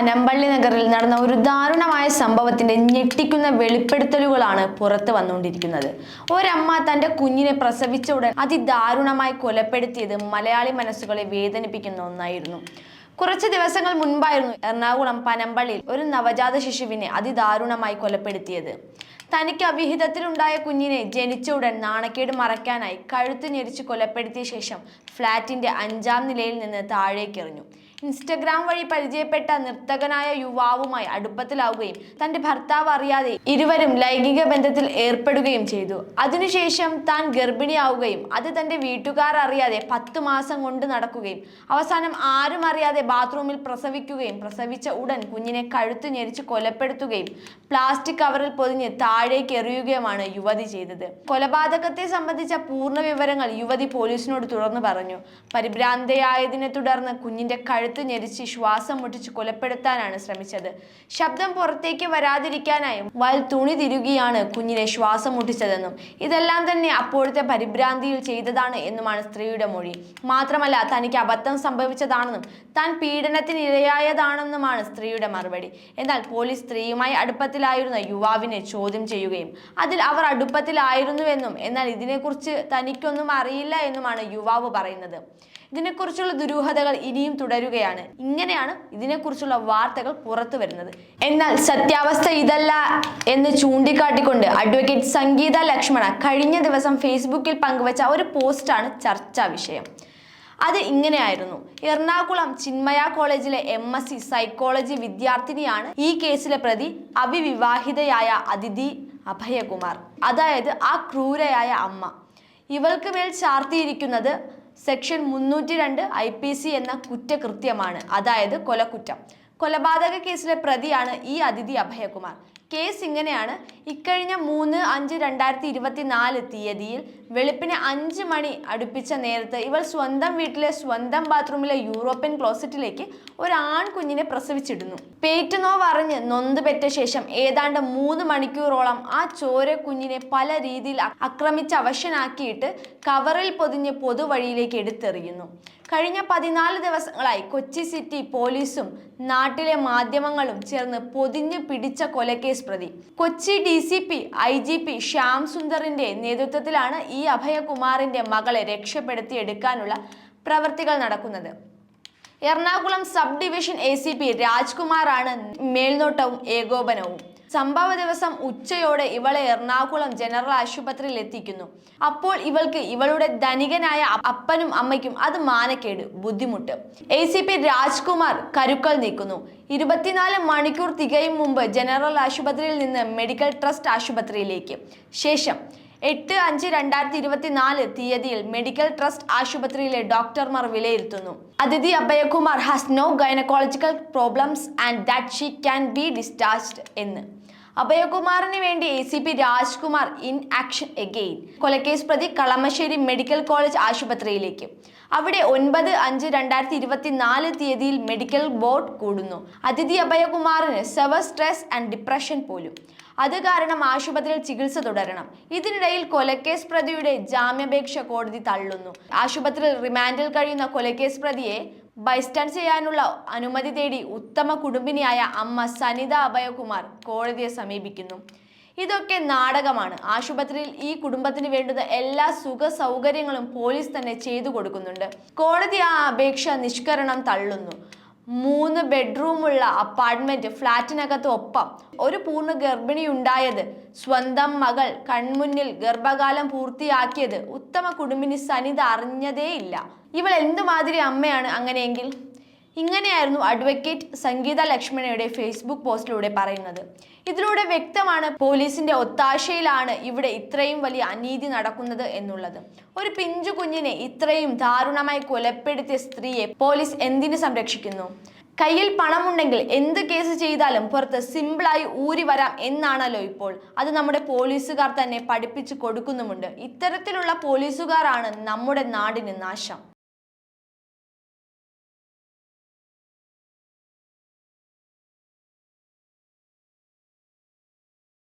പനമ്പള്ളി നഗറിൽ നടന്ന ഒരു ദാരുണമായ സംഭവത്തിന്റെ ഞെട്ടിക്കുന്ന വെളിപ്പെടുത്തലുകളാണ് പുറത്തു വന്നുകൊണ്ടിരിക്കുന്നത്. ഒരമ്മ തന്റെ കുഞ്ഞിനെ പ്രസവിച്ച ഉടൻ അതിദാരുണമായി കൊലപ്പെടുത്തിയത് മലയാളി മനസ്സുകളെ വേദനിപ്പിക്കുന്ന ഒന്നായിരുന്നു. കുറച്ച് ദിവസങ്ങൾ മുൻപായിരുന്നു എറണാകുളം പനമ്പള്ളിയിൽ ഒരു നവജാത ശിശുവിനെ അതിദാരുണമായി കൊലപ്പെടുത്തിയത്. തനിക്ക് അവിഹിതത്തിലുണ്ടായ കുഞ്ഞിനെ ജനിച്ച ഉടൻ നാണക്കേട് മറയ്ക്കാനായി കഴുത്ത് ഞെരിച്ച് കൊലപ്പെടുത്തിയ ശേഷം ഫ്ളാറ്റിന്റെ അഞ്ചാം നിലയിൽ നിന്ന് താഴേക്കെറിഞ്ഞു. ഇൻസ്റ്റഗ്രാം വഴി പരിചയപ്പെട്ട നർത്തകനായ യുവാവുമായി അടുപ്പത്തിലാവുകയും തന്റെ ഭർത്താവ് അറിയാതെ ഇരുവരും ലൈംഗിക ബന്ധത്തിൽ ഏർപ്പെടുകയും ചെയ്തു. അതിനുശേഷം താൻ ഗർഭിണിയാവുകയും അത് തന്റെ വീട്ടുകാർ അറിയാതെ പത്ത് മാസം കൊണ്ട് നടക്കുകയും അവസാനം ആരും അറിയാതെ ബാത്റൂമിൽ പ്രസവിക്കുകയും പ്രസവിച്ച ഉടൻ കുഞ്ഞിനെ കഴുത്ത് ഞെരിച്ച് കൊലപ്പെടുത്തുകയും പ്ലാസ്റ്റിക് കവറിൽ പൊതിഞ്ഞ് താഴേക്ക് എറിയുകയുമാണ് യുവതി ചെയ്തത്. കൊലപാതകത്തെ സംബന്ധിച്ച പൂർണ വിവരങ്ങൾ യുവതി പോലീസിനോട് തുറന്നു പറഞ്ഞു. പരിഭ്രാന്തയായതിനെ തുടർന്ന് കുഞ്ഞിന്റെ കഴുത്ത് ഞെരിച്ച് ശ്വാസം മുട്ടിച്ച് കൊലപ്പെടുത്താനാണ് ശ്രമിച്ചത്. ശബ്ദം പുറത്തേക്ക് വരാതിരിക്കാനായി വൽ തുണി തിരുകിയാണ് കുഞ്ഞിനെ ശ്വാസം മുട്ടിച്ചതെന്നും ഇതെല്ലാം തന്നെ അപ്പോഴത്തെ പരിഭ്രാന്തിയിൽ ചെയ്തതാണ് എന്നുമാണ് സ്ത്രീയുടെ മൊഴി. മാത്രമല്ല തനിക്ക് അബദ്ധം സംഭവിച്ചതാണെന്നും താൻ പീഡനത്തിന് ഇരയായതാണെന്നുമാണ് സ്ത്രീയുടെ മറുപടി. എന്നാൽ പോലീസ് സ്ത്രീയുമായി അടുപ്പത്തിലായിരുന്ന യുവാവിനെ ചോദ്യം ചെയ്യുകയും അതിൽ അവർ അടുപ്പത്തിലായിരുന്നുവെന്നും എന്നാൽ ഇതിനെക്കുറിച്ച് തനിക്കൊന്നും അറിയില്ല എന്നുമാണ് യുവാവ് പറയുന്നത്. ഇതിനെക്കുറിച്ചുള്ള ദുരൂഹതകൾ ഇനിയും തുടരുകയാണ്. ഇങ്ങനെയാണ് ഇതിനെക്കുറിച്ചുള്ള വാർത്തകൾ പുറത്തു വരുന്നത്. എന്നാൽ സത്യാവസ്ഥ ഇതല്ല എന്ന് ചൂണ്ടിക്കാട്ടിക്കൊണ്ട് അഡ്വക്കേറ്റ് സംഗീത ലക്ഷ്മണ കഴിഞ്ഞ ദിവസം ഫേസ്ബുക്കിൽ പങ്കുവച്ച ഒരു പോസ്റ്റാണ് ചർച്ചാ വിഷയം. അത് ഇങ്ങനെയായിരുന്നു. എറണാകുളം ചിന്മയ കോളേജിലെ എം എസ് സി സൈക്കോളജി വിദ്യാർത്ഥിനിയാണ് ഈ കേസിലെ പ്രതി അവിവിവാഹിതയായ അതിഥി അഭയകുമാർ. അതായത് ആ ക്രൂരയായ അമ്മ. ഇവൾക്ക് മേൽ ചാർത്തിയിരിക്കുന്നത് സെക്ഷൻ മുന്നൂറ്റി രണ്ട് ഐ പി സി എന്ന കുറ്റകൃത്യമാണ്. അതായത് കൊലക്കുറ്റം. കൊലപാതക കേസിലെ പ്രതിയാണ് ഈ അതിഥി അഭയകുമാർ. കേസ് ഇങ്ങനെയാണ്. ഇക്കഴിഞ്ഞ മൂന്ന് അഞ്ച് രണ്ടായിരത്തി ഇരുപത്തി നാല് തീയതിയിൽ വെളുപ്പിന് അഞ്ച് മണി അടുപ്പിച്ച നേരത്ത് ഇവൾ സ്വന്തം വീട്ടിലെ സ്വന്തം ബാത്റൂമിലെ യൂറോപ്യൻ ക്ലോസറ്റിലേക്ക് ഒരു ആൺകുഞ്ഞിനെ പ്രസവിച്ചിടുന്നു. പേറ്റുനോവ് അറിഞ്ഞ് നൊന്ത് പെറ്റ ശേഷം ഏതാണ്ട് മൂന്ന് മണിക്കൂറോളം ആ ചോര കുഞ്ഞിനെ പല രീതിയിൽ അക്രമിച്ച് അവശനാക്കിയിട്ട് കവറിൽ പൊതിഞ്ഞ് പൊതുവഴിയിലേക്ക് എടുത്തെറിയുന്നു. കഴിഞ്ഞ പതിനാല് ദിവസങ്ങളായി കൊച്ചി സിറ്റി പോലീസും നാട്ടിലെ മാധ്യമങ്ങളും ചേർന്ന് പൊതിഞ്ഞ് പിടിച്ച കൊലക്കേസ് പ്രതി Kochi D C P I G P Shyam സുന്ദറിന്റെ നേതൃത്വത്തിലാണ് ഈ അഭയകുമാറിന്റെ മകളെ രക്ഷപ്പെടുത്തിയെടുക്കാനുള്ള പ്രവർത്തികൾ നടക്കുന്നത്. Ernakulam sub division A C P രാജ്കുമാറാണ് മേൽനോട്ടവും ഏകോപനവും. സംഭവ ദിവസം ഉച്ചയോടെ ഇവളെ എറണാകുളം ജനറൽ ആശുപത്രിയിൽ എത്തിക്കുന്നു. അപ്പോൾ ഇവൾക്ക് ഇവളുടെ ധനികനായ അപ്പനും അമ്മയ്ക്കും അത് മാനക്കേട് ബുദ്ധിമുട്ട്. എ സി പി രാജ്കുമാർ കരുക്കൾ നീക്കുന്നു. ഇരുപത്തിനാല് മണിക്കൂർ തികയും മുമ്പ് ജനറൽ ആശുപത്രിയിൽ നിന്ന് മെഡിക്കൽ ട്രസ്റ്റ് ആശുപത്രിയിലേക്ക്. ശേഷം എട്ട് അഞ്ച് രണ്ടായിരത്തി ഇരുപത്തിനാല് തീയതിയിൽ മെഡിക്കൽ ട്രസ്റ്റ് ആശുപത്രിയിലെ ഡോക്ടർമാർ വിലയിരുത്തുന്നു. അതിഥി Abhayakumar has no gynaecological problems and that she can be discharged എന്ന്. അഭയകുമാറിന് വേണ്ടി A C P Rajkumar in action again കൊലക്കേസ് പ്രതി കളമശ്ശേരി മെഡിക്കൽ കോളേജ് ആശുപത്രിയിലേക്ക്. അവിടെ ഒൻപത് അഞ്ച് രണ്ടായിരത്തി ഇരുപത്തിനാല് തീയതിയിൽ മെഡിക്കൽ ബോർഡ് കൂടുന്നു. അതിഥി അഭയകുമാറിന് സെവർ സ്ട്രെസ് ആൻഡ് ഡിപ്രഷൻ പോലും. അത് കാരണം ആശുപത്രിയിൽ ചികിത്സ തുടരണം. ഇതിനിടയിൽ കൊലക്കേസ് പ്രതിയുടെ ജാമ്യാപേക്ഷ കോടതി തള്ളുന്നു. ആശുപത്രിയിൽ റിമാൻഡിൽ കഴിയുന്ന കൊലക്കേസ് പ്രതിയെ ബൈസ്റ്റാൻഡ് ചെയ്യാനുള്ള അനുമതി തേടി ഉത്തമ കുടുംബിനിയായ അമ്മ സനിത അഭയകുമാർ കോടതിയെ സമീപിക്കുന്നു. ഇതൊക്കെ നാടകമാണ്. ആശുപത്രിയിൽ ഈ കുടുംബത്തിന് വേണ്ടുന്ന എല്ലാ സുഖ സൗകര്യങ്ങളും പോലീസ് തന്നെ ചെയ്തു കൊടുക്കുന്നുണ്ട്. കോടതി ആ അപേക്ഷ നിഷ്കരണം തള്ളുന്നു. മൂന്ന് ബെഡ്റൂമുള്ള അപ്പാർട്ട്മെന്റ് ഫ്ളാറ്റിനകത്ത് ഒപ്പം ഒരു പൂർണ ഗർഭിണി ഉണ്ടായത് സ്വന്തം മകൾ കൺമുന്നിൽ ഗർഭകാലം പൂർത്തിയാക്കിയത് ഉത്തമ കുടുംബിനി സനിത അറിഞ്ഞതേയില്ല. ഇവൾ എന്തുമാതിരി അമ്മയാണ് അങ്ങനെയെങ്കിൽ? ഇങ്ങനെയായിരുന്നു അഡ്വക്കേറ്റ് സംഗീത ലക്ഷ്മണയുടെ ഫേസ്ബുക്ക് പോസ്റ്റിലൂടെ പറയുന്നത്. ഇതിലൂടെ വ്യക്തമാണ് പോലീസിന്റെ ഒത്താശയിലാണ് ഇവിടെ ഇത്രയും വലിയ അനീതി നടക്കുന്നത് എന്നുള്ളത്. ഒരു പിഞ്ചു കുഞ്ഞിനെ ഇത്രയും ദാരുണമായി കൊലപ്പെടുത്തിയ സ്ത്രീയെ പോലീസ് എന്തിനു സംരക്ഷിക്കുന്നു? കയ്യിൽ പണമുണ്ടെങ്കിൽ എന്ത് കേസ് ചെയ്താലും പുറത്ത് സിമ്പിളായി ഊരി വരാം എന്നാണല്ലോ ഇപ്പോൾ. അത് നമ്മുടെ പോലീസുകാർ തന്നെ പഠിപ്പിച്ചു കൊടുക്കുന്നുമുണ്ട്. ഇത്തരത്തിലുള്ള പോലീസുകാരാണ് നമ്മുടെ നാടിന് നാശം.